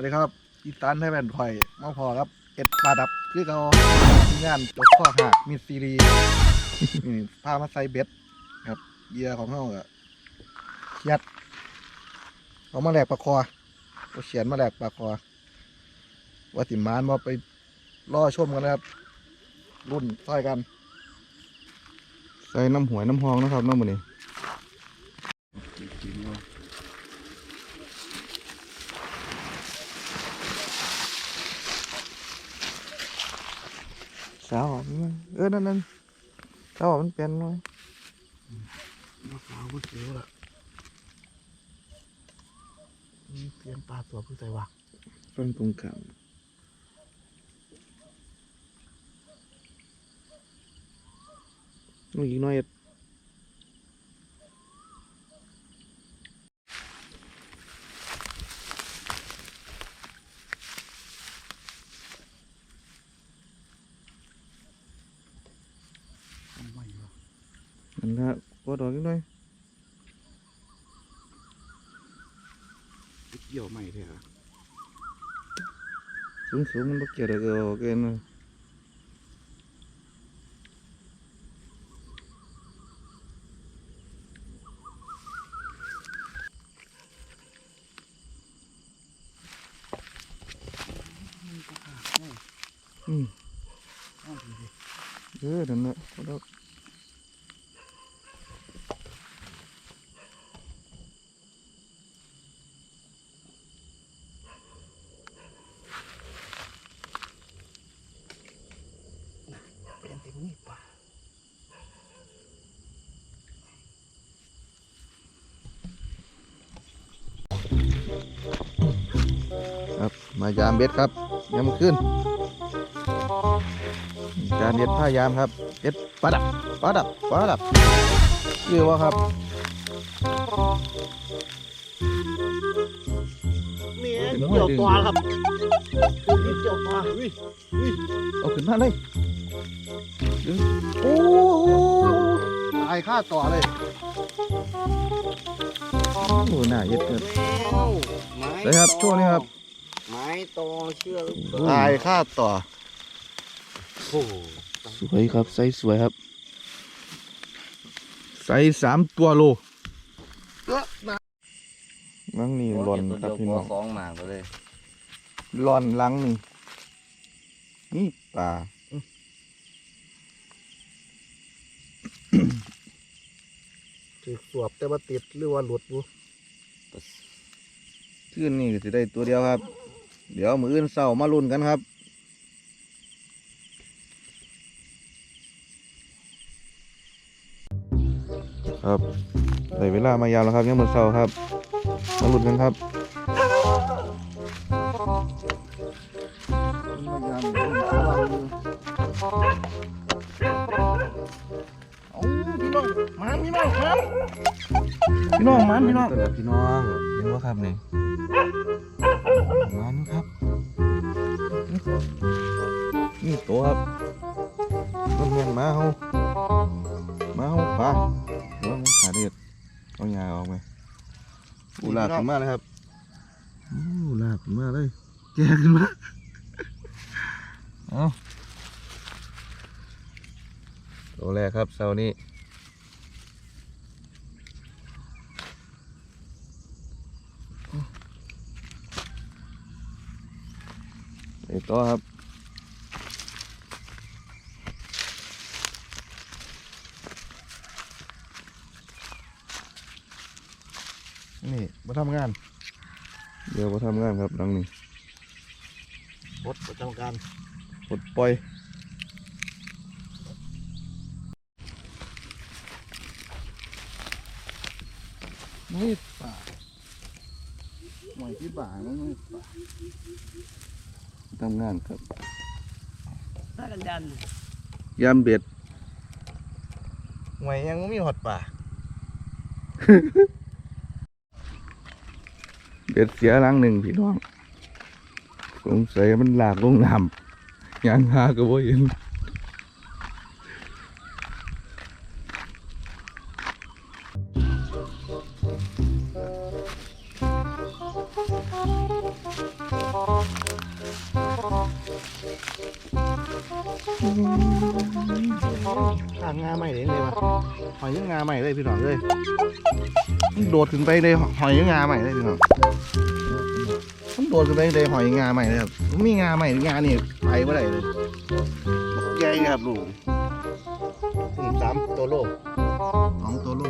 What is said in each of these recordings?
วัสดีครับอีสานไทยแบนด์พอยมาพอครับ เอ็ดปลาดับคือเขาทีมงานจกข้อหักมีซีรีส์นี่พามาใส่เบ็ดครับเหยื่อของเขาอะเครียดเอามาแหลกปลาคอเอาเขียนมาแหลกปลาคอว่าติมานมาไปล่อชมกันนะครับ รุ่นซ้อยกัน ใส่น้ำหวยน้ำหองนะครับน้ำมันนี่ สาวมันเออนั่นนั่นสาวมันเป็นไงมะพร้าวมันเสียวละมีเปลี่ยนปลาตัวผู้ใจวะฟังตรงกลางน้องอีกหน้อย ทำไมวะ นั่นละกดออกอีกหน้อยไปเกี่ยวใหม่เถอะ สูงสูงมันบ่เกี่ยวเดี๋ยวก็ออกเองนะ มันก็ขาดได้ อืม เอาดีดิ เออนั่นละกดออก เปลี่ยนเต็มนี่ปลาครับมายามเบ็ดครับยามขึ้นการเด็ดผ้ายามครับเด็ดปลาดับปลาดับปลาดับชื่อว่าครับเนี่ยเกี่ยวตัวครับคือนี่เกี่ยวตัวอุ้ยเอาขึ้นมาเลยดึง โอ้โหตายค่าต่อเลยโอ้หน้าเย็ดเกินแล้วไม้เลยครับช่วงนี้ครับ ไม้ตอเชื่อลูกตายค่าต่อโอ้โหสวยครับไซส์สวยครับไซส์สามตัวโลเออนะนั่งนี่หล่อนครับพี่น้องสองหมากเลยหล่อนหลังนี่นี่ปลา ถือสวบแต่ว่าติดหรือว่าหลุดอยู่ขึ้นนี่ก็จะได้ตัวเดียวครับ เดี๋ยวมืออื่นเศร้ามาลุ้นกันครับ ครับได้เวลามายาวแล้วครับยังมือเศร้าครับ มาลุ้นกันครับเอา พี่น้องมาพี่น้องครับพี่น้องมันพี่น้องพี่น้องเห็นว่าครับนี่มานี่ครับนี่ตัวครับมันเมียนมาเฮามาเฮาปลาเดี๋ยวมันขาเด็ดเอาหญ้าออกไหมอูลาขึ้นมาเลยครับอูลาขึ้นมาเลยแกขึ้นมาเอาตัวแรกครับเสาร์นี้ ไปต่อครับนี่มาทำงาน เดี๋ยวมาทำงานครับดังนี้บดประจำการปลดปล่อยไม่ป่าหมอยที่บ่ามันไม่ป่า ทำงานครับถ้ากันยันยามเบ็ดหวยยังไม่มีหอดป่า เบ็ดเสียหลังหนึ่งพี่น้องสงสัยมันหลากลงน้ำยังหาก็บ่เห็น ทางงาใหม่เลยเลยวะหอยยังงาใหม่เลยพี่น้องเลยโดดขึ้นไปเลยหอยยังงาใหม่เลยพี่น้องมันโดดขึ้นไปเลยหอยงาใหม่เลยครับมีงาใหม่งานี่ไปเมื่อไหร่เลยบอกใหญ่ครับลูกถึงสามตัวโลสองตัวโล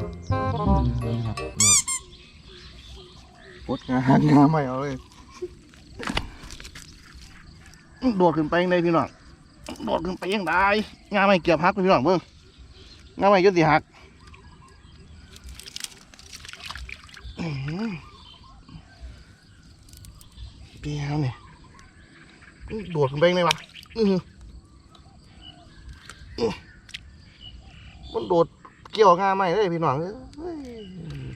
นี่ครับปดงางาใหม่เอาเลยโดดขึ้นไปยังไงพี่น้อง โดดขึ้นไปยังได้งาไม่เกี่ยวพักพี่น้องเบิ่งงาไม่ยุติหักเปียวนี่โดดขึ้นไปยังไงวะอือมันโดดเกี่ยวงาไม่เลยพี่น้องเอ้ย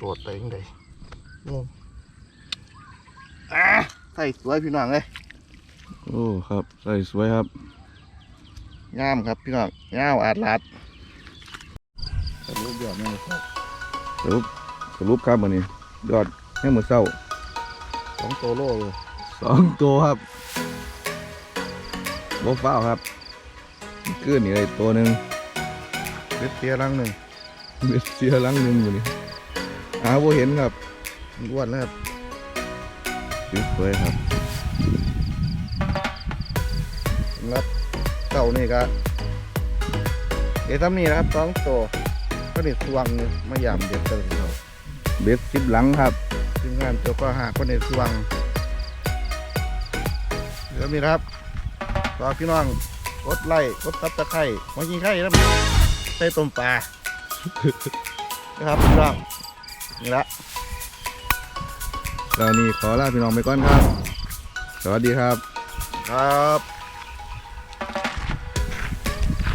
โดดไปยังไงงงอะใส่สวยพี่น้องเลยโอ้ครับ ใส่สวยครับ งามครับพี่น้องงามอาดลาดแต่รูปยอดนี่ครับสรุปสรุปครับวันนี้ยอดแค่มือเศร้าสองโตโลเลยสองตัวครับโบฟ้าวครับเกื้อนนี่เลยตัวหนึ่งเบ็ดเตียรังหนึ่งเม็ดเสียหลังหนึ่งอยู่นี่หาโบเห็นครับอ้วนนะครับสวยครับสำหรับ เต่านี่ก็เดี๋ยวทำนี่นะครับสองโตก็เด็ดสวงนี่มายามเด็ดเติมเราเบ็ดสิบหลังครับทีมงานเจ้าก็หาก็เด็ดสวงเดี๋ยวมีนะครับฝากพี่น้องกดไลค์กดซับสไครต์มากินไข่แล้วใส่ต้มปลานะครับพี่น้องนี่ละแล้วนี่ขอลาพี่น้องไปก่อนครับ สวัสดีครับ ครับ